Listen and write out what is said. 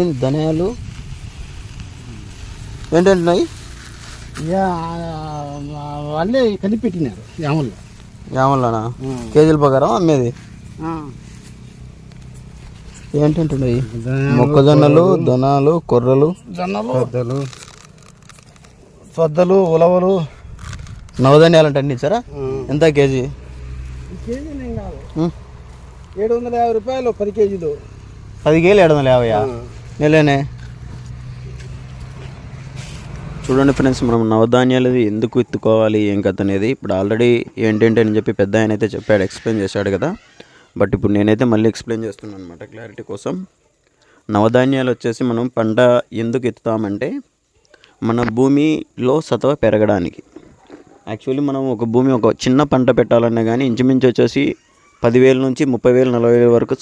ఏంది ధనియాలు? ఏంటంటున్నాయి? వాళ్ళే కలిపి పెట్టినారు యామల్లో. యామల్లోనా? కేజీల ప్రకారం అమ్మేది. ఏంటంటున్నాయి? మొక్కజొన్నలు దొనాలు కొర్రలు. జొన్నలు. సద్దలు సద్దలు ఉలవలు. నవధాన్యాలు అంటే అన్ని ఇచ్చారా? ఎంత కేజీ? ఏడు వందల యాభై రూపాయలు పది కేజీలు. పది కేలు ఏడు వందల యాభై నెలనే చూడండి ఫ్రెండ్స్ మనం నవధాన్యాలు ఎందుకు ఎత్తుకోవాలి ఏం కథ అనేది. ఇప్పుడు ఆల్రెడీ ఏంటంటే అని చెప్పి పెద్ద ఆయన అయితే చెప్పాడు ఎక్స్ప్లెయిన్ చేశాడు కదా. బట్ ఇప్పుడు నేనైతే మళ్ళీ ఎక్స్ప్లెయిన్ చేస్తున్నాను అనమాట క్లారిటీ కోసం. నవధాన్యాలు వచ్చేసి మనం పంట ఎందుకు ఎత్తుతామంటే మన భూమిలో సత్వ పెరగడానికి. యాక్చువల్లీ మనం ఒక భూమి ఒక చిన్న పంట పెట్టాలన్నా కానీ ఇంచుమించు వచ్చేసి పదివేల నుంచి ముప్పై వేలు నలభై వేల వరకు